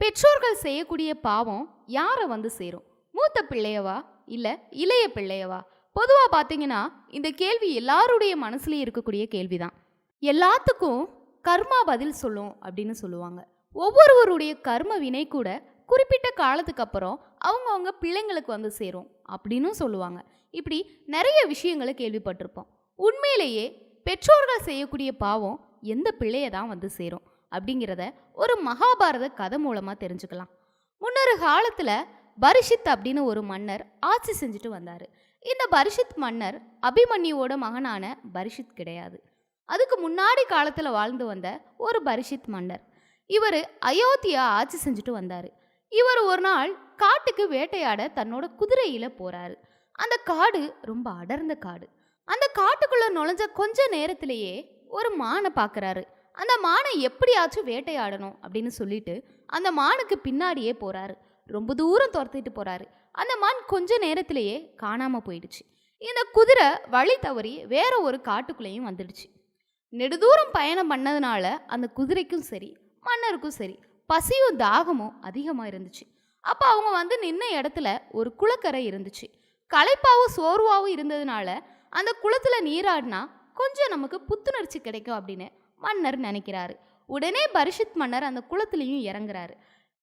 பெற்றோர்கள் செய்யக்கூடிய பாவம் யாரை வந்து சேரும்? மூத்த பிள்ளையவா? இல்லை இளைய பிள்ளையவா? பொதுவாக பார்த்தீங்கன்னா இந்த கேள்வி எல்லாருடைய மனசுலேயும் இருக்கக்கூடிய கேள்விதான். எல்லாத்துக்கும் கர்மா பதில் சொல்லும் அப்படின்னு சொல்லுவாங்க. ஒவ்வொருவருடைய கர்ம வினை கூட குறிப்பிட்ட காலத்துக்கு அப்புறம் அவங்கவுங்க பிள்ளைங்களுக்கு வந்து சேரும் அப்படின்னும் சொல்லுவாங்க. இப்படி நிறைய விஷயங்களை கேள்விப்பட்டிருப்போம். உண்மையிலேயே பெற்றோர்கள் செய்யக்கூடிய பாவம் எந்த பிள்ளையை தான் வந்து சேரும்? அப்படிங்கிறத ஒரு மகாபாரத கதை மூலமாக தெரிஞ்சுக்கலாம். முன்னொரு காலத்தில் பரிஷித் அப்படின்னு ஒரு மன்னர் ஆட்சி செஞ்சுட்டு வந்தார். இந்த பரிஷித் மன்னர் அபிமன்யுவோட மகனான பரிஷித் கிடையாது. அதுக்கு முன்னாடி காலத்தில் வாழ்ந்து வந்த ஒரு பரிஷித் மன்னர். இவர் அயோத்தியா ஆட்சி செஞ்சுட்டு வந்தார். இவர் ஒரு நாள் காட்டுக்கு வேட்டையாட தன்னோட குதிரையில் போகிறாரு அந்த காடு ரொம்ப அடர்ந்த காடு. அந்த காட்டுக்குள்ளே நுழைஞ்ச கொஞ்ச நேரத்திலேயே ஒரு மானை பார்க்குறாரு அந்த மானை எப்படியாச்சும் வேட்டையாடணும் அப்படின்னு சொல்லிட்டு அந்த மானுக்கு பின்னாடியே போறாரு. ரொம்ப தூரம் துரத்திட்டு போறாரு. அந்த மான் கொஞ்ச நேரத்திலேயே காணாம போயிடுச்சு. இந்த குதிரை வழி தவறி வேற ஒரு காட்டுக்குள்ளேயும் வந்துடுச்சு. நெடுதூரம் பயணம் பண்ணதுனால அந்த குதிரைக்கும் சரி மன்னருக்கும் சரி பசியும் தாகமும் அதிகமாக இருந்துச்சு. அப்போ அவங்க வந்து நின்ன இடத்துல ஒரு குளக்கரை இருந்துச்சு. களைப்பாவும் சோர்வாகவும் இருந்ததுனால அந்த குளத்தில் நீராடினா கொஞ்சம் நமக்கு புத்துணர்ச்சி கிடைக்கும் அப்படின்னு மன்னர் நினைக்கிறாரு. உடனே பரிஷித் மன்னர் அந்த குளத்துலையும் இறங்குறாரு.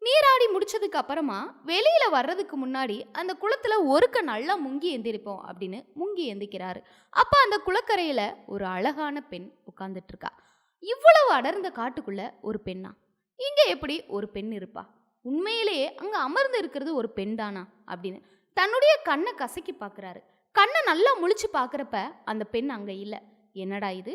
நீராடி முடிச்சதுக்கு அப்புறமா வெளியில் வர்றதுக்கு முன்னாடி அந்த குளத்தில் ஒருக்க நல்லா முங்கி எந்திரிப்போம் அப்படின்னு முங்கி எந்திக்கிறாரு. அப்போ அந்த குளக்கரையில் ஒரு அழகான பெண் உட்காந்துட்ருக்கா இருக்கா இவ்வளவு அடர்ந்த காட்டுக்குள்ள ஒரு பெண்ணா? இங்கே எப்படி ஒரு பெண் இருப்பா? உண்மையிலேயே அங்கே அமர்ந்து இருக்கிறது ஒரு பெண் தானா அப்படின்னு தன்னுடைய கண்ணை கசக்கி பார்க்குறாரு கண்ணை நல்லா முழிச்சு பார்க்குறப்ப அந்த பெண் அங்கே இல்லை. என்னடா இது?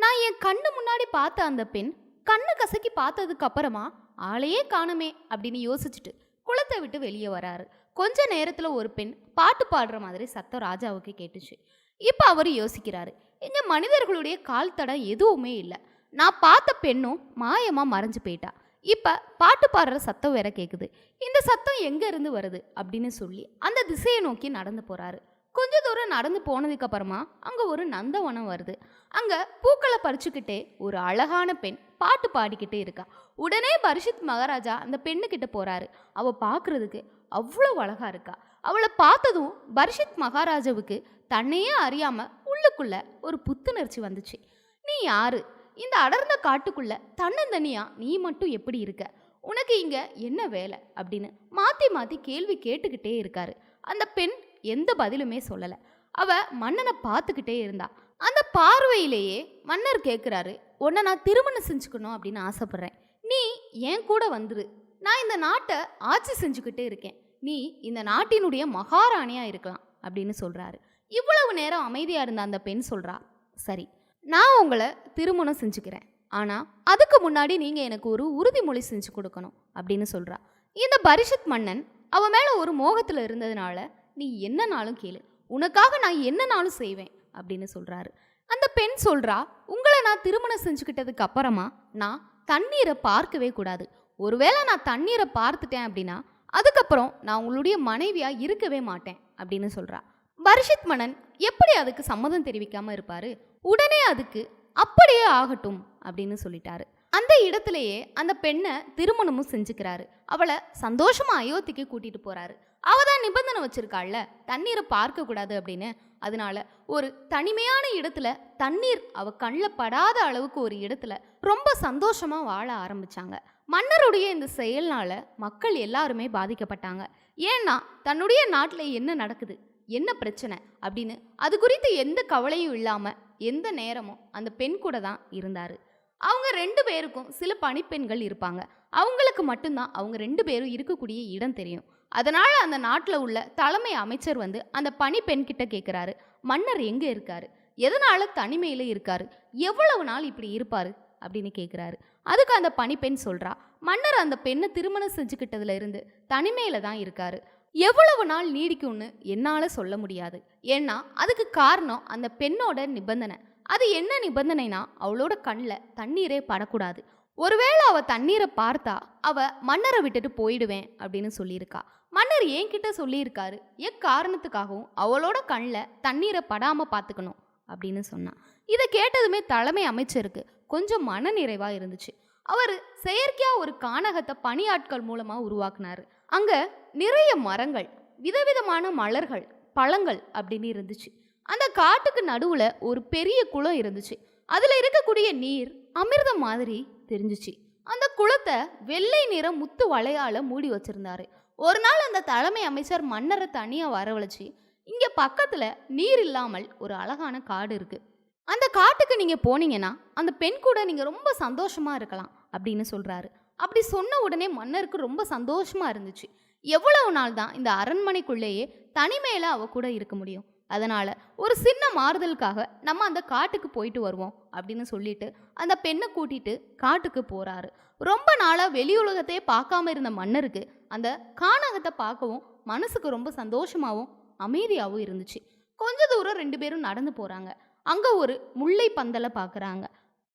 நான் என் கண்ணு முன்னாடி பார்த்த அந்த பெண் கண்ணு கசக்கி பார்த்ததுக்கு அப்புறமா ஆளையே காணுமே அப்படின்னு யோசிச்சுட்டு குளத்தை விட்டு வெளியே வராரு. கொஞ்ச நேரத்துல ஒரு பெண் பாட்டு பாடுற மாதிரி சத்தம் ராஜாவுக்கு கேட்டுச்சு. இப்போ அவர் யோசிக்கிறாரு இங்க மனிதர்களுடைய கால் தடம் எதுவுமே இல்லை. நான் பார்த்த பெண்ணும் மாயமா மறைஞ்சு போயிட்டா. இப்போ பாட்டு பாடுற சத்தம் வேற கேட்குது இந்த சத்தம் எங்க இருந்து வருது அப்படின்னு சொல்லி அந்த திசையை நோக்கி நடந்து போறாரு. கொஞ்ச தூரம் நடந்து போனதுக்கு அப்புறமா அங்க ஒரு நந்தவனம் வருது. அங்க பூக்களை பறிச்சுக்கிட்டே ஒரு அழகான பெண் பாட்டு பாடிக்கிட்டே இருக்கா. உடனே பரிஷித் மகாராஜா அந்த பெண்ணுக்கிட்ட போறாரு. அவ பார்க்குறதுக்கு அவ்வளோ அழகா இருக்கா. அவளை பார்த்ததும் பரிஷித் மகாராஜாவுக்கு தன்னையே அறியாம உள்ளுக்குள்ள ஒரு புத்துணர்ச்சி வந்துச்சு. நீ யாரு? இந்த அடர்ந்த காட்டுக்குள்ள தன்னந்தனியா? நீ மட்டும் எப்படி இருக்க? உனக்கு இங்க என்ன வேலை? அப்படின்னு மாத்தி மாத்தி கேள்வி கேட்டுக்கிட்டே இருக்காரு. அந்த பெண் எந்த பதிலுமே சொல்லலை. அவ மன்னனை பார்த்துக்கிட்டே இருந்தா. அந்த பார்வையிலேயே மன்னர் கேட்குறாரு உன்னை நான் திருமணம் செஞ்சுக்கணும் அப்படின்னு ஆசைப்படுறேன். நீ என் கூட வந்துரு. நான் இந்த நாட்டை ஆட்சி செஞ்சுக்கிட்டே இருக்கேன். நீ இந்த நாட்டினுடைய மகாராணியாக இருக்கலாம் அப்படின்னு சொல்கிறாரு இவ்வளவு நேரம் அமைதியாக இருந்த அந்த பெண் சொல்கிறா சரி நான் உங்களை திருமணம் செஞ்சுக்கிறேன். ஆனால் அதுக்கு முன்னாடி நீங்கள் எனக்கு ஒரு உறுதிமொழி செஞ்சு கொடுக்கணும் அப்படின்னு சொல்கிறா இந்த பரிஷத் மன்னன் அவன் மேலே ஒரு மோகத்தில் இருந்ததுனால நீ என்னனாலும் கேளு. உனக்காக நான் என்னனாலும் செய்வேன் அப்படின்னு சொல்கிறாரு அந்த பெண் சொல்கிறா உங்களை நான் திருமணம் செஞ்சுக்கிட்டதுக்கு அப்புறமா நான் தண்ணீரை பார்க்கவே கூடாது. ஒருவேளை நான் தண்ணீரை பார்த்துட்டேன் அப்படின்னா அதுக்கப்புறம் நான் உங்களுடைய மனைவியாக இருக்கவே மாட்டேன். அப்படின்னு சொல்கிறா பரிஷித் மணன் எப்படி அதுக்கு சம்மதம் தெரிவிக்காமல் இருப்பார்? உடனே அதுக்கு அப்படியே ஆகட்டும் அப்படின்னு சொல்லிட்டாரு. அந்த இடத்துலையே அந்த பெண்ணை திருமணமும் செஞ்சுக்கிறாரு. அவளை சந்தோஷமாக அயோத்திக்கு கூட்டிகிட்டு போகிறாரு அவ தான் நிபந்தனை வச்சிருக்காள்ல. தண்ணீரை பார்க்க கூடாது அப்படின்னு. அதனால ஒரு தனிமையான இடத்துல தண்ணீர் அவ கண்ணில் படாத அளவுக்கு ஒரு இடத்துல ரொம்ப சந்தோஷமா வாழ ஆரம்பிச்சாங்க. மன்னருடைய இந்த செயல்னால மக்கள் எல்லாருமே பாதிக்கப்பட்டாங்க. ஏன்னா தன்னுடைய நாட்டில் என்ன நடக்குது என்ன பிரச்சனை அப்படின்னு அது குறித்து எந்த கவலையும் இல்லாம எந்த நேரமும் அந்த பெண் கூட தான் இருந்தாரு. அவங்க ரெண்டு பேருக்கும் சில பணிப்பெண்கள் இருப்பாங்க. அவங்களுக்கு மட்டும்தான் அவங்க ரெண்டு பேரும் இருக்கக்கூடிய இடம் தெரியும். அதனால் அந்த நாட்டில் உள்ள தலைமை அமைச்சர் வந்து அந்த பணி பெண்கிட்ட கேட்குறாரு மன்னர் எங்கே இருக்காரு? எதனால் தனிமையில் இருக்காரு? எவ்வளவு நாள் இப்படி இருப்பார்? அப்படின்னு கேட்குறாரு அதுக்கு அந்த பணிப்பெண் சொல்கிறா மன்னர் அந்த பெண்ணை திருமணம் செஞ்சுக்கிட்டதுல இருந்து தனிமையில் தான் இருக்காரு. எவ்வளவு நாள் நீடிக்கும்னு என்னால் சொல்ல முடியாது. ஏன்னா அதுக்கு காரணம் அந்த பெண்ணோட நிபந்தனை. அது என்ன நிபந்தனைனா அவளோட கண்ணில் தண்ணீரே படக்கூடாது. ஒருவேளை அவள் தண்ணீரை பார்த்தா அவள் மன்னரை விட்டுட்டு போயிடுவேன் அப்படின்னு சொல்லியிருக்கா. மன்னர் என்கிட்ட சொல்லியிருக்காரு? எக்காரணத்துக்காகவும் அவளோட கண்ணில் தண்ணீரை படாமல் பார்த்துக்கணும் அப்படின்னு சொன்னான். இதை கேட்டதுமே தலைமை அமைச்சருக்கு கொஞ்சம் மனநிறைவாக இருந்துச்சு. அவர் செயற்கையாக ஒரு கானகத்தை பணியாட்கள் மூலமாக உருவாக்குனார். அங்கே நிறைய மரங்கள் விதவிதமான மலர்கள் பழங்கள் அப்படின்னு இருந்துச்சு. அந்த காட்டுக்கு நடுவில் ஒரு பெரிய குளம் இருந்துச்சு. அதில் இருக்கக்கூடிய நீர் அமிர்தம் மாதிரி தெரிஞ்சுச்சு. அந்த குளத்தை வெள்ளை நிற முத்து வளையால மூடி வச்சிருந்தாரு. ஒரு நாள் அந்த தலைமை அமைச்சர் மன்னரை தனியாக வரவழைச்சு இங்கே பக்கத்தில் நீர் இல்லாமல் ஒரு அழகான காடு இருக்குது அந்த காட்டுக்கு நீங்கள் போனீங்கன்னா அந்த பெண் கூட நீங்கள் ரொம்ப சந்தோஷமாக இருக்கலாம் அப்படின்னு சொல்கிறாரு அப்படி சொன்ன உடனே மன்னருக்கு ரொம்ப சந்தோஷமாக இருந்துச்சு. எவ்வளவு நாள் தான் இந்த அரண்மனைக்குள்ளேயே தனிமையில் அவ கூட இருக்க முடியும். அதனால் ஒரு சின்ன மாறுதலுக்காக நம்ம அந்த காட்டுக்கு போயிட்டு வருவோம் அப்படின்னு சொல்லிட்டு அந்த பெண்ணை கூட்டிட்டு காட்டுக்கு போகிறாரு ரொம்ப நாளாக வெளி உலகத்தையே பார்க்காம இருந்த மன்னருக்கு அந்த காணகத்தை பார்க்கவும் மனசுக்கு ரொம்ப சந்தோஷமாகவும் அமைதியாகவும் இருந்துச்சு. கொஞ்ச தூரம் ரெண்டு பேரும் நடந்து போகிறாங்க அங்கே ஒரு முல்லை பந்தலை பார்க்குறாங்க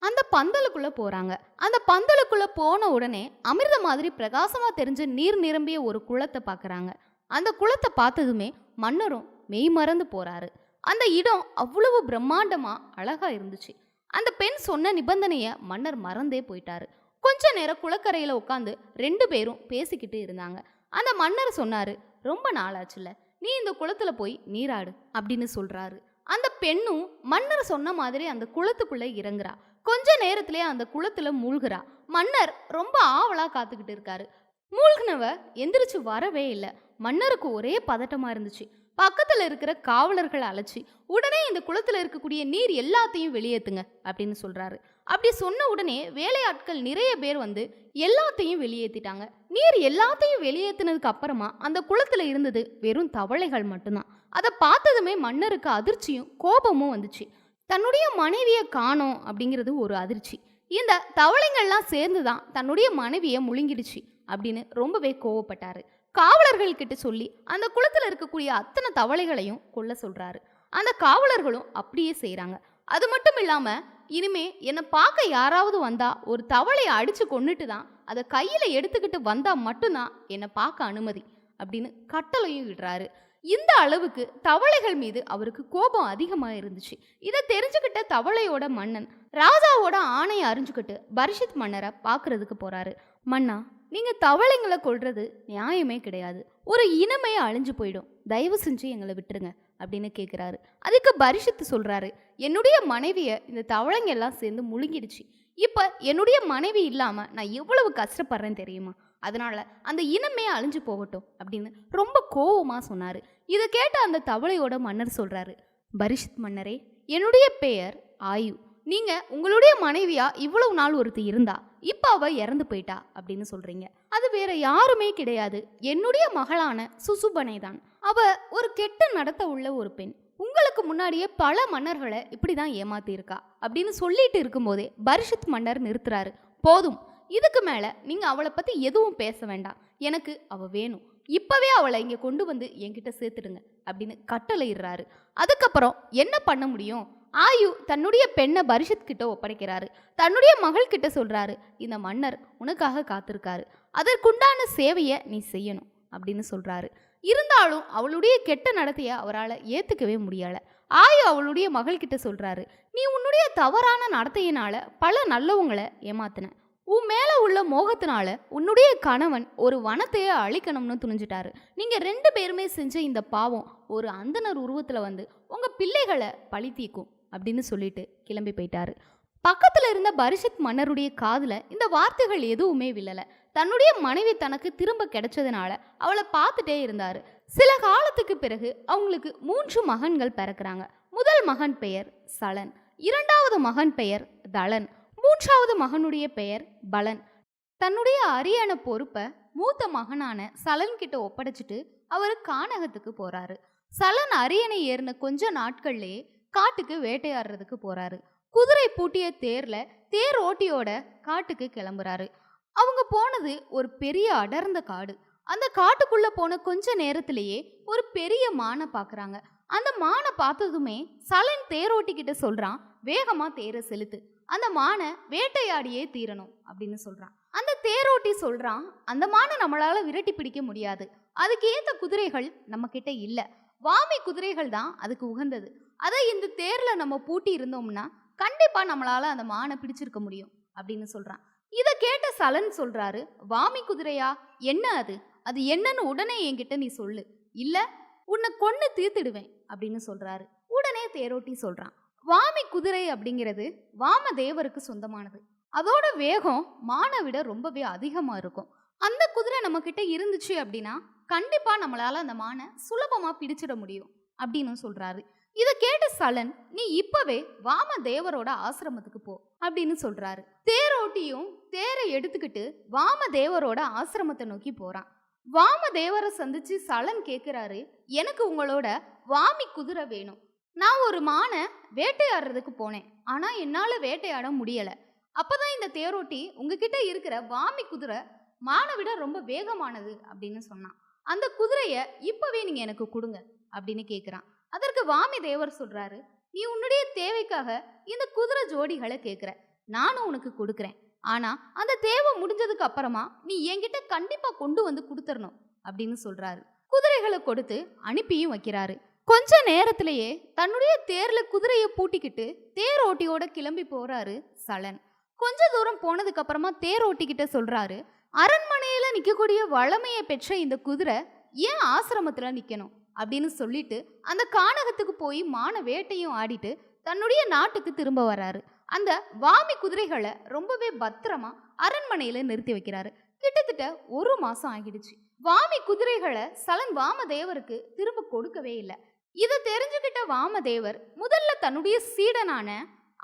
அந்த பந்தலுக்குள்ளே போகிறாங்க அந்த பந்தலுக்குள்ளே போன உடனே அமிர்த மாதிரி பிரகாசமாக தெரிஞ்ச நீர் நிரம்பிய ஒரு குளத்தை பார்க்குறாங்க அந்த குளத்தை பார்த்ததுமே மன்னரும் மெய் மறந்து போறாரு. அந்த இடம் அவ்வளவு பிரம்மாண்டமா அழகா இருந்துச்சு. அந்த பெண் சொன்ன நிபந்தனைய மன்னர் மறந்தே போயிட்டாரு. கொஞ்ச நேரம் குளக்கரையில உட்காந்து ரெண்டு பேரும் பேசிக்கிட்டு இருந்தாங்க. அந்த மன்னர் சொன்னாரு ரொம்ப நாளாச்சுல நீ இந்த குளத்துல போய் நீராடு அப்படின்னு சொல்றாரு. அந்த பெண்ணும் மன்னர் சொன்ன மாதிரி அந்த குளத்துக்குள்ள இறங்குறா. கொஞ்ச நேரத்திலே அந்த குளத்துல மூழ்கிறா. மன்னர் ரொம்ப ஆவலா காத்துக்கிட்டு இருக்காரு. மூழ்கினவ எந்திரிச்சு வரவே இல்லை. மன்னருக்கு ஒரே பதட்டமா இருந்துச்சு. பக்கத்தில் இருக்கிற காவலர்களை அழைச்சி உடனே இந்த குளத்தில் இருக்கக்கூடிய நீர் எல்லாத்தையும் வெளியேற்றுங்க அப்படின்னு சொல்கிறாரு அப்படி சொன்ன உடனே வேலையாட்கள் நிறைய பேர் வந்து எல்லாத்தையும் வெளியேற்றிட்டாங்க நீர் எல்லாத்தையும் வெளியேற்றினதுக்கு அப்புறமா அந்த குளத்தில் இருந்தது வெறும் தவளைகள் மட்டும்தான். அதை பார்த்ததுமே மன்னருக்கு அதிர்ச்சியும் கோபமும் வந்துச்சு. தன்னுடைய மனைவியை காணோம் அப்படிங்கிறது ஒரு அதிர்ச்சி. இந்த தவளைங்கள்லாம் சேர்ந்து தான் தன்னுடைய மனைவியை முழுங்கிடுச்சு அப்படின்னு ரொம்பவே கோவப்பட்டாரு. காவலர்கள் கிட்ட சொல்லி அந்த குளத்தில் இருக்கக்கூடிய அத்தனை தவளைகளையும் கொல்ல சொல்றாரு. அந்த காவலர்களும் அப்படியே செய்கிறாங்க அது மட்டும் இல்லாமல் இனிமே என்னை பார்க்க யாராவது வந்தா ஒரு தவளையை அடித்து கொண்டுட்டு தான் அதை கையில் எடுத்துக்கிட்டு வந்தால் மட்டும்தான் என்னை பார்க்க அனுமதி அப்படின்னு கட்டளையும் விடுறாரு. இந்த அளவுக்கு தவளைகள் மீது அவருக்கு கோபம் அதிகமாக இருந்துச்சு இதை தெரிஞ்சுக்கிட்ட தவளையோட மன்னன் ராஜாவோட ஆணையை அறிஞ்சுக்கிட்டு பரிஷித் மன்னரை பார்க்கறதுக்கு போகிறாரு மன்னா நீங்க தவளைங்களை கொல்றது நியாயமே கிடையாது. ஒரு இனமே அழிஞ்சு போயிடும். தயவு செஞ்சு எங்களை விட்டுருங்க அப்படின்னு கேட்குறாரு அதுக்கு பரிஷத்து சொல்றாரு என்னுடைய மனைவியை இந்த தவளைங்க எல்லாம் சேர்ந்து முழுங்கிடுச்சு. இப்போ என்னுடைய மனைவி இல்லாமல் நான் எவ்வளவு கஷ்டப்படுறேன் தெரியுமா? அதனால அந்த இனமே அழிஞ்சு போகட்டும் அப்படின்னு ரொம்ப கோவமாக சொன்னார். இதை கேட்ட அந்த தவளையோட மன்னர் சொல்றாரு பரிஷித் மன்னரே என்னுடைய பெயர் ஆயு. நீங்க உங்களுடைய மனைவியா இவ்வளவு நாள் ஒருத்தி இருந்தா இப்ப அவ இறந்து போயிட்டா அப்படின்னு சொல்றீங்க. அது வேற யாருமே கிடையாது. என்னுடைய மகளான சுசுபனை தான். அவ ஒரு கெட்ட நடத்த உள்ள ஒரு பெண். உங்களுக்கு முன்னாடியே பல மன்னர்களை இப்படிதான் ஏமாத்தி இருக்கா அப்படின்னு சொல்லிட்டு இருக்கும்போதே பரிஷித் மன்னர் நிறுத்துறாரு. போதும். இதுக்கு மேல நீங்க அவளை பத்தி எதுவும் பேச வேண்டாம். எனக்கு அவ வேணும். இப்பவே அவளை இங்க கொண்டு வந்து என்கிட்ட சேர்த்துடுங்க அப்படின்னு கட்டளையிடுறாரு. அதுக்கப்புறம் என்ன பண்ண முடியும்? ஆயு தன்னுடைய பெண்ணை பரிஷத் கிட்ட ஒப்படைக்கிறாரு. தன்னுடைய மகள் கிட்ட சொல்றாரு இந்த மன்னர் உனக்காக காத்திருக்காரு. அதற்குண்டான சேவையை நீ செய்யணும் அப்படின்னு சொல்றாரு. இருந்தாலும் அவளுடைய கெட்ட நடத்தைய அவரால் ஏத்துக்கவே முடியல. ஆயு அவளுடைய மகள் கிட்ட சொல்றாரு நீ உன்னுடைய தவறான நடத்தையினால பல நல்லவங்களை ஏமாத்தின. உன் மேலே உள்ள மோகத்தினால உன்னுடைய கணவன் ஒரு வனத்தையே அழிக்கணும்னு துணிஞ்சிட்டாரு. நீங்கள் ரெண்டு பேருமே செஞ்ச இந்த பாவம் ஒரு அந்தனர் உருவத்தில் வந்து உங்கள் பிள்ளைகளை பழி தீக்கும். அப்படின்னு சொல்லிட்டு கிளம்பி போயிட்டாரு. பக்கத்தில் இருந்த பரிஷத் மன்னருடைய காதில் இந்த வார்த்தைகள் எதுவுமே விழலை. தன்னுடைய மனைவி தனக்கு திரும்ப கிடைச்சதுனால அவளை பார்த்துட்டே இருந்தார். சில காலத்துக்கு பிறகு அவங்களுக்கு மூன்று மகன்கள் பிறக்கிறாங்க. முதல் மகன் பெயர் சலன் இரண்டாவது மகன் பெயர் தளன் மூன்றாவது மகனுடைய பெயர் பலன். தன்னுடைய அரியான பொறுப்பை மூத்த மகனான சலன் கிட்ட ஒப்படைச்சிட்டு அவர் கானகத்துக்கு போறாரு. சலன் அரியணை ஏறின கொஞ்ச நாட்கள்லேயே காட்டுக்கு வேட்டையாடுறதுக்கு போறாரு. குதிரை பூட்டிய தேர்ல தேர் ஓட்டியோட காட்டுக்கு கிளம்புறாரு. அவங்க போனது ஒரு பெரிய அடர்ந்த காடு. அந்த காட்டுக்குள்ள போன கொஞ்ச நேரத்திலேயே ஒரு பெரிய மானை பார்க்குறாங்க அந்த மானை பார்த்ததுமே சலன் தேரோட்டிக்கிட்ட சொல்றான் வேகமா தேரை செலுத்து. அந்த மானை வேட்டையாடியே தீரணும் அப்படின்னு சொல்றான். அந்த தேரோட்டி சொல்றான் அந்த மானை நம்மளால விரட்டி பிடிக்க முடியாது. அதுக்கு ஏத்த குதிரைகள் நம்ம கிட்ட இல்ல. வாமி குதிரைகள் தான் அதுக்கு உகந்தது. அதை இந்த தேரில் நம்ம பூட்டி இருந்தோம்னா கண்டிப்பாக நம்மளால் அந்த மானை பிடிச்சிருக்க முடியும் அப்படின்னு சொல்கிறான் இதை கேட்ட சலன் சொல்கிறாரு வாமி குதிரையா? என்ன அது? அது என்னன்னு உடனே என்கிட்ட நீ சொல்லு. இல்லை உன்னை கொன்னு தீர்த்திடுவேன் அப்படின்னு சொல்கிறாரு உடனே தேரோட்டி சொல்கிறான் வாமி குதிரை அப்படிங்கிறது வாமதேவருக்கு சொந்தமானது. அதோட வேகம் மானை விட ரொம்பவே அதிகமாக இருக்கும். அந்த குதிரை நம்மக்கிட்ட இருந்துச்சு அப்படின்னா கண்டிப்பாக நம்மளால் அந்த மானை சுலபமாக பிடிச்சிட முடியும் அப்படின்னு சொல்கிறாரு இதை கேட்ட சலன் நீ இப்பவே வாமதேவரோட ஆசிரமத்துக்கு போ அப்படின்னு சொல்றாரு. தேரோட்டியும் தேரை எடுத்துக்கிட்டு வாமதேவரோட ஆசிரமத்தை நோக்கி போறான். வாமதேவரை சந்திச்சு சலன் கேட்குறாரு எனக்கு உங்களோட வாமி குதிரை வேணும். நான் ஒரு மானை வேட்டையாடுறதுக்கு போனேன். ஆனா என்னால வேட்டையாட முடியல. அப்பதான் இந்த தேரோட்டி உங்ககிட்ட இருக்கிற வாமி குதிரை மானை விட ரொம்ப வேகமானது அப்படின்னு சொன்னான். அந்த குதிரையை இப்பவே நீங்க எனக்கு கொடுங்க அப்படின்னு கேட்குறான் அதற்கு வாமி தேவர் சொல்றாரு நீ உன்னுடைய தேவைக்காக இந்த குதிரை ஜோடிகளை கேட்குற. நானும் உனக்கு கொடுக்குறேன். ஆனா அந்த தேவை முடிஞ்சதுக்கு அப்புறமா நீ என்கிட்ட கண்டிப்பா கொண்டு வந்து கொடுத்துடணும் அப்படின்னு சொல்றாரு. குதிரைகளை கொடுத்து அனுப்பியும் வைக்கிறாரு. கொஞ்ச நேரத்திலேயே தன்னுடைய தேர்ல குதிரையை பூட்டிக்கிட்டு தேரோட்டியோட கிளம்பி போறாரு சலன். கொஞ்ச தூரம் போனதுக்கு அப்புறமா தேர் ஓட்டிக்கிட்ட சொல்றாரு அரண்மனையில நிக்கக்கூடிய வளமையை பெற்ற இந்த குதிரை ஏன் ஆசிரமத்துல நிக்கணும்? அப்படின்னு சொல்லிட்டு அந்த கானகத்துக்கு போய் மான வேட்டையும் ஆடிட்டு தன்னுடைய நாட்டுக்கு திரும்ப வராரு. அந்த வாமி குதிரைகளை ரொம்பவே பத்திரமா அரண்மனையில நிறுத்தி வைக்கிறாரு. கிட்டத்தட்ட ஒரு மாசம் ஆகிடுச்சு. வாமி குதிரைகளை சலன் வாமதேவருக்கு திரும்ப கொடுக்கவே இல்லை. இதை தெரிஞ்சுக்கிட்ட வாமதேவர் முதல்ல தன்னுடைய சீடனான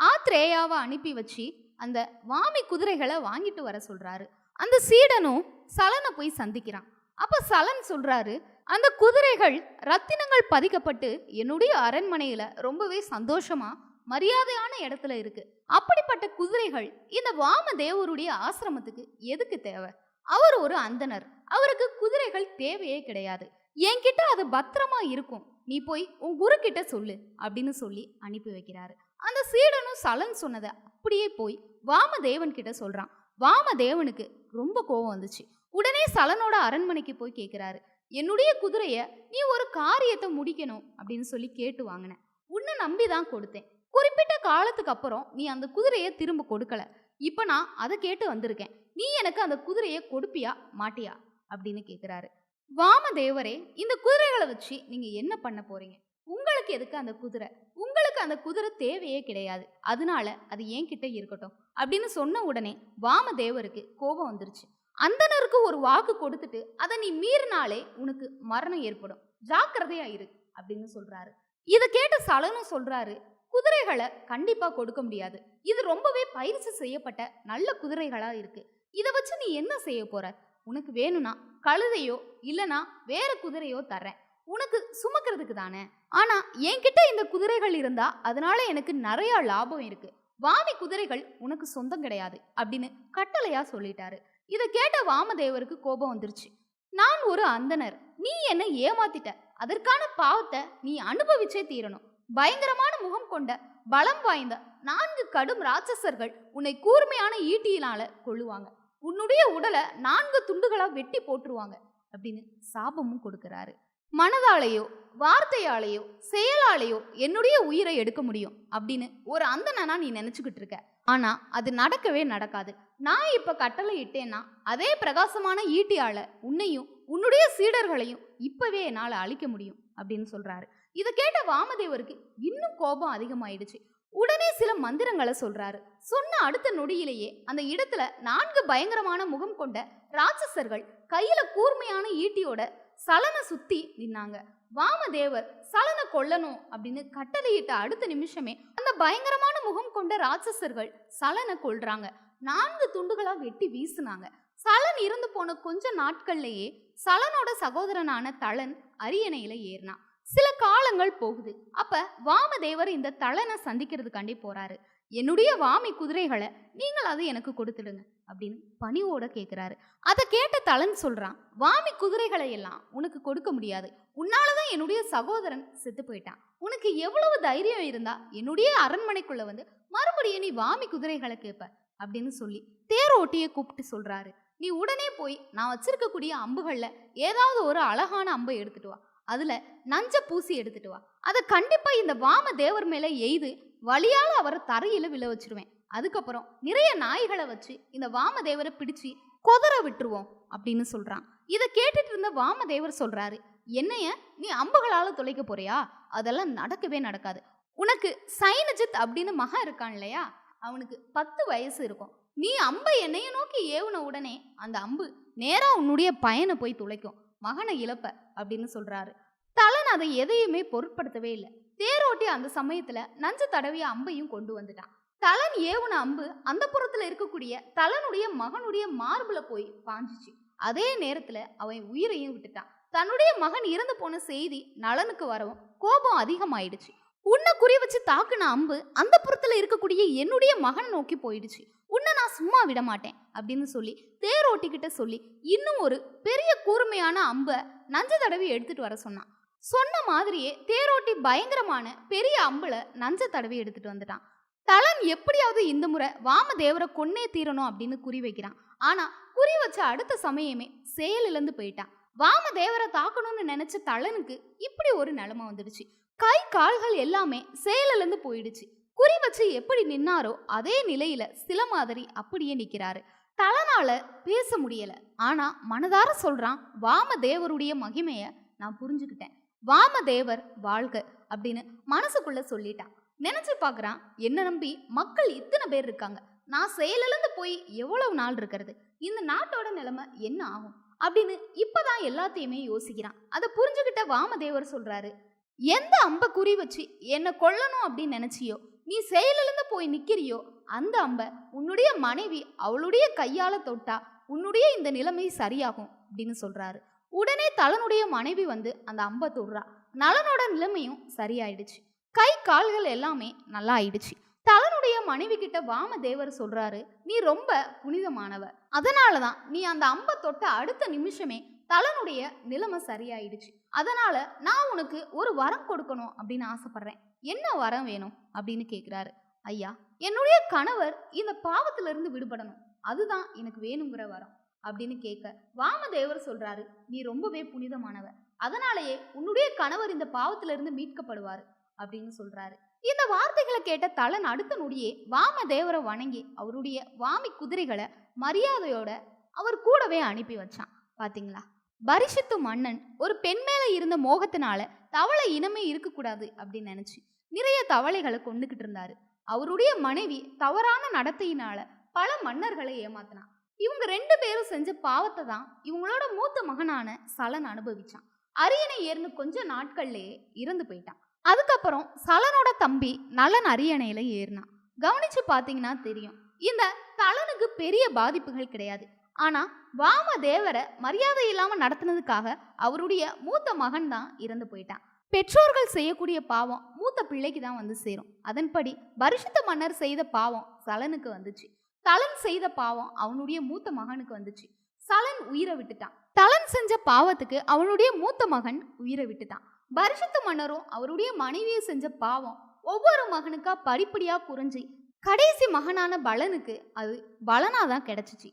ஆத்ரேயாவை அனுப்பி வச்சு அந்த வாமி குதிரைகளை வாங்கிட்டு வர சொல்றாரு. அந்த சீடனும் சலனை போய் சந்திக்கிறான். அப்ப சலன் சொல்றாரு அந்த குதிரைகள் ரத்தினங்கள் பதிக்கப்பட்டு என்னுடைய அரண்மனையில ரொம்பவே சந்தோஷமா மரியாதையான இடத்துல இருக்கு. அப்படிப்பட்ட குதிரைகள் இந்த வாமதேவருடைய ஆசிரமத்துக்கு எதுக்கு தேவை? அவர் ஒரு அந்தனர் அவருக்கு குதிரைகள் தேவையே கிடையாது. என்கிட்ட அது பத்திரமா இருக்கும். நீ போய் உன் குரு கிட்ட சொல்லு அப்படின்னு சொல்லி அனுப்பி வைக்கிறாரு. அந்த சீடனும் சலன் சொன்னதை அப்படியே போய் வாமதேவன் கிட்ட சொல்றான். வாமதேவனுக்கு ரொம்ப கோவம் வந்துச்சு. உடனே சலனோட அரண்மனைக்கு போய் கேட்குறாரு என்னுடைய குதிரையை நீ ஒரு காரியத்தை முடிக்கணும் அப்படின்னு சொல்லி கேட்டு வாங்கினேன். உன்னை நம்பி தான் கொடுத்தேன். குறிப்பிட்ட காலத்துக்கு அப்புறம் நீ அந்த குதிரையை திரும்ப கொடுக்கல. இப்போ நான் அதை கேட்டு வந்திருக்கேன். நீ எனக்கு அந்த குதிரையை கொடுப்பியா மாட்டியா அப்படின்னு கேட்குறாரு வாமதேவரே இந்த குதிரைகளை வச்சு நீங்கள் என்ன பண்ண போறீங்க? உங்களுக்கு எதுக்கு அந்த குதிரை? உங்களுக்கு அந்த குதிரை தேவையே கிடையாது. அதனால அது என்கிட்ட இருக்கட்டும் அப்படின்னு சொன்ன உடனே வாமதேவருக்கு கோபம் வந்துருச்சு. அந்தனருக்கு ஒரு வாக்கு கொடுத்துட்டு அதை நீ மீறினாலே உனக்கு மரணம் ஏற்படும். ஜாக்கிரதையா இரு அப்படின்னு சொல்றாரு. இதை கேட்ட சலனும் சொல்றாரு குதிரைகளை கண்டிப்பா கொடுக்க முடியாது. இது ரொம்பவே பயிற்சி செய்யப்பட்ட நல்ல குதிரைகளா இருக்கு. இதை வச்சு நீ என்ன செய்ய போற? உனக்கு வேணும்னா கழுதையோ இல்லனா வேற குதிரையோ தர்றேன். உனக்கு சுமக்கிறதுக்கு தானே. ஆனா என்கிட்ட இந்த குதிரைகள் இருந்தா அதனால எனக்கு நிறைய லாபம் இருக்கு. வாமி குதிரைகள் உனக்கு சொந்தம் கிடையாது அப்படின்னு கட்டளையா சொல்லிட்டாரு. இதை கேட்ட வாமதேவருக்கு கோபம் வந்துருச்சு. நான் ஒரு அந்தனர் நீ என்னை ஏமாத்திட்ட. அதற்கான பாவத்தை நீ அனுபவிச்சே தீரணும். பயங்கரமான முகம் கொண்ட பலம் வாய்ந்த நான்கு கடும் ராட்சசர்கள் உன்னை கூர்மையான ஈட்டியினால கொள்ளுவாங்க உன்னுடைய உடலை நான்கு துண்டுகளா வெட்டி போட்டுருவாங்க அப்படின்னு சாபமும் கொடுக்கிறாரு. மனதாலேயோ வார்த்தையாலேயோ செயலாலேயோ என்னுடைய உயிரை எடுக்க முடியும் அப்படின்னு ஒரு அந்தனா நீ நினைச்சுக்கிட்டு இருக்க. ஆனால் அது நடக்கவே நடக்காது. நான் இப்போ கட்டளை இட்டேன்னா அதே பிரகாசமான ஈட்டியால் உன்னையும் உன்னுடைய சீடர்களையும் இப்போவே என்னால் அழிக்க முடியும் அப்படின்னு சொல்கிறாரு இதை கேட்ட வாமதேவருக்கு இன்னும் கோபம் அதிகமாயிடுச்சு. உடனே சில மந்திரங்களை சொல்றாரு. சொன்ன அடுத்த நொடியிலேயே அந்த இடத்துல நான்கு பயங்கரமான முகம் கொண்ட ராட்சசர்கள் கையில கூர்மையான ஈட்டியோட சலனை சுத்தி நின்னாங்க. வாமதேவர் சலனை கொல்லணும் அப்படின்னு கட்டளையிட்ட அடுத்த நிமிஷமே அந்த பயங்கரமான முகம் கொண்ட ராட்சசர்கள் சலனை கொள்றாங்க நான்கு துண்டுகளா வெட்டி வீசுனாங்க. சலன் இறந்து போன கொஞ்ச நாட்கள்லயே சலனோட சகோதரனான தளன் அரியணையில ஏறினான். சில காலங்கள் போகுது. அப்ப வாமதேவர் இந்த தளனை சந்திக்கிறதுக்காண்டி போறாரு. என்னுடைய வாமி குதிரைகளை நீங்கள் அதை எனக்கு கொடுத்துடுங்க அப்படின்னு பணிவோட கேட்குறாரு அதை கேட்ட தலன் சொல்கிறான் வாமி குதிரைகளை எல்லாம் உனக்கு கொடுக்க முடியாது. உன்னாலதான் என்னுடைய சகோதரன் செத்து போயிட்டான். உனக்கு எவ்வளவு தைரியம் இருந்தா என்னுடைய அரண்மனைக்குள்ள வந்து மறுபடியும் நீ வாமி குதிரைகளை கேட்ப அப்படின்னு சொல்லி தேரோட்டியை கூப்பிட்டு சொல்றாரு. நீ உடனே போய் நான் வச்சிருக்கக்கூடிய அம்புகளில் ஏதாவது ஒரு அழகான அம்பை எடுத்துட்டு வா. அதில் நஞ்ச பூசி எடுத்துட்டு வா. அதை கண்டிப்பாக இந்த வாம தேவர் மேலே எய்து வழியால் அவரை தரையில் விழ வச்சிருவேன். அதுக்கப்புறம் நிறைய நாய்களை வச்சு இந்த வாமதேவரை பிடிச்சு கொதற விட்டுருவோம் அப்படின்னு சொல்கிறான் இதை கேட்டுட்டு இருந்த வாமதேவர் சொல்கிறாரு என்னைய நீ அம்புகளால் தொலைக்க போறியா? அதெல்லாம் நடக்கவே நடக்காது. உனக்கு சைனஜித் அப்படின்னு மகன் இருக்கான் இல்லையா? அவனுக்கு பத்து வயசு இருக்கும். நீ அம்பை என்னைய நோக்கி ஏவுன உடனே அந்த அம்பு நேராக உன்னுடைய பையனை போய் துளைக்கும் மகனை இழப்ப அப்படின்னு சொல்கிறாரு தலன் அதை எதையுமே பொருட்படுத்தவே இல்லை. தேரோட்டி அந்த சமயத்துல நஞ்சு தடவிய அம்பையும் கொண்டு வந்துட்டான். தலன் ஏவுன அம்பு அந்த புறத்துல இருக்கக்கூடிய தலனுடைய மகனுடைய மார்புல போய் பாஞ்சிச்சு. அதே நேரத்துல அவன் உயிரையும் விட்டுட்டான். தன்னுடைய மகன் இறந்து போன செய்தி நலனுக்கு வரவும் கோபம் அதிகமாயிடுச்சு. உன்னை குறி வச்சு தாக்குன அம்பு அந்த புறத்துல இருக்கக்கூடிய என்னுடைய மகனை நோக்கி போயிடுச்சு. உன்னை நான் சும்மா விட மாட்டேன் அப்படின்னு சொல்லி தேரோட்டிக்கிட்ட சொல்லி இன்னும் ஒரு பெரிய கூர்மையான அம்பை நஞ்ச தடவி எடுத்துட்டு வர சொன்னான். சொன்ன மாதிரியே தேரோட்டி பயங்கரமான பெரிய அம்புல நஞ்ச தடவி எடுத்துட்டு வந்துட்டான். தலன் எப்படியாவது இந்த முறை வாமதேவரை கொன்னே தீரணும் அப்படின்னு குறி வைக்கிறான். ஆனா குறி வச்ச அடுத்த சமயமே செயலிழந்து போயிட்டான். வாமதேவரை தாக்கணும்னு நினைச்ச தலனுக்கு இப்படி ஒரு நிலைமை வந்துடுச்சு. கை கால்கள் எல்லாமே செயலிழந்து போயிடுச்சு. குறி வச்சு எப்படி நின்னாரோ அதே நிலையில சில மாதிரி அப்படியே நிக்கிறாரு. தலனால பேச முடியல. ஆனா மனதார சொல்றான் வாமதேவருடைய மகிமைய நான் புரிஞ்சுக்கிட்டேன். வாமதேவர் வாழ்க அப்படின்னு மனசுக்குள்ள சொல்லிட்டான் நினைச்சு பார்க்குறான் என்ன நம்பி? மக்கள் இத்தனை பேர் இருக்காங்க. நான் செயலிழந்து போய் எவ்வளவு நாள் இருக்கிறது? இந்த நாட்டோட நிலைமை என்ன ஆகும்? அப்படின்னு இப்பதான் எல்லாத்தையுமே யோசிக்கிறான். அதை புரிஞ்சுக்கிட்ட வாமதேவர் சொல்றாரு எந்த அம்பை குறி வச்சு என்னை கொல்லணும் அப்படின்னு நினைச்சியோ நீ செயலிழந்து போய் நிக்கிறியோ அந்த அம்பை உன்னுடைய மனைவி அவளுடைய கையால தொட்டா உன்னுடைய இந்த நிலைமை சரியாகும் அப்படின்னு சொல்றாரு. உடனே தலனுடைய மனைவி வந்து அந்த அம்பை தொடுறா. நலனோட நிலைமையும் சரியாயிடுச்சு. கை கால்கள் எல்லாமே நல்லா ஆயிடுச்சு. தலனுடைய மனைவி கிட்ட வாமதேவர் சொல்றாரு நீ ரொம்ப புனிதமானவர் அதனால தான் நீ அந்த அம்பை தொட்ட அடுத்த நிமிஷமே தலனுடைய நிலைமை சரியாயிடுச்சு. அதனால நான் உனக்கு ஒரு வரம் கொடுக்கணும் அப்படின்னு ஆசைப்படுறேன். என்ன வரம் வேணும்? அப்படின்னு கேட்குறாரு ஐயா என்னுடைய கணவர் இந்த பாவத்திலிருந்து விடுபடணும். அதுதான் எனக்கு வேணுங்கிற வரம். அப்படின்னு கேட்க வாமதேவர் சொல்றாரு நீ ரொம்பவே புனிதமானவ. அதனாலேயே உன்னுடைய கணவர் இந்த பாவத்துல இருந்து மீட்கப்படுவார் அப்படின்னு சொல்றாரு. இந்த வார்த்தைகளை கேட்ட தலன் அடுத்த நொடியே வாமதேவரை வணங்கி அவருடைய வாமி குதிரைகளை மரியாதையோட அவர் கூடவே அனுப்பி வச்சான். பாத்தீங்களா? பரிசுத்து மன்னன் ஒரு பெண் மேல இருந்த மோகத்தினால தவளை இனமே இருக்கக்கூடாது அப்படின்னு நினைச்சு நிறைய தவளைகளை கொண்டுகிட்டு இருந்தாரு. அவருடைய மனைவி தவறான நடத்தையினால பல மன்னர்களை ஏமாத்தினான். இவங்க ரெண்டு பேரும் செஞ்ச பாவத்தை தான் இவங்களோட மூத்த மகனான சலன் அனுபவிச்சான். அரியணை ஏறின கொஞ்ச நாட்கள்லேயே இறந்து போயிட்டான். அதுக்கப்புறம் சலனோட தம்பி நலன் அரியணையில ஏறினான். கவனிச்சு பார்த்தீங்கன்னா தெரியும். இந்த தலனுக்கு பெரிய பாதிப்புகள் கிடையாது. ஆனா வாமதேவரை மரியாதை இல்லாம நடத்தினதுக்காக அவருடைய மூத்த மகன் தான் இறந்து போயிட்டான். பெற்றோர்கள் செய்யக்கூடிய பாவம் மூத்த பிள்ளைக்கு தான் வந்து சேரும். அதன்படி பரிசுத்த மன்னர் செய்த பாவம் சலனுக்கு வந்துச்சு. தலன் செய்த பாவம் அவனுடைய மூத்த மகனுக்கு வந்துச்சு. சலன் உயிரை விட்டுட்டான். தலன் செஞ்ச பாவத்துக்கு அவனுடைய மூத்த மகன் உயிரை விட்டுட்டான். பரிசுத்த மன்னரும் அவருடைய மனைவியை செஞ்ச பாவம் ஒவ்வொரு மகனுக்கா படிப்படியாக குறைஞ்சி கடைசி மகனான பலனுக்கு அது பலனாக தான் கிடச்சிச்சு.